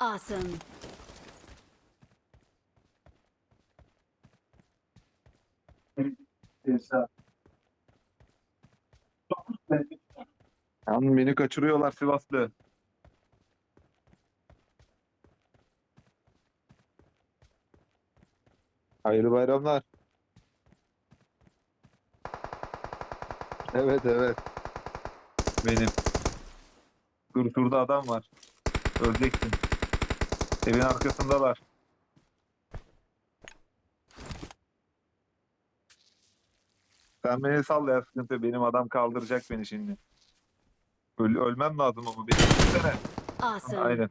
Awesome. Lan beni kaçırıyorlar Sivaslı. Hayırlı bayramlar. Evet evet. Benim. Dur şurada adam var. Öleceksin. Evin arkasındalar. Sen beni sal ya sıkıntı. Benim adam kaldıracak beni şimdi. Öl ölmem lazım ama beni. Awesome. Aynen.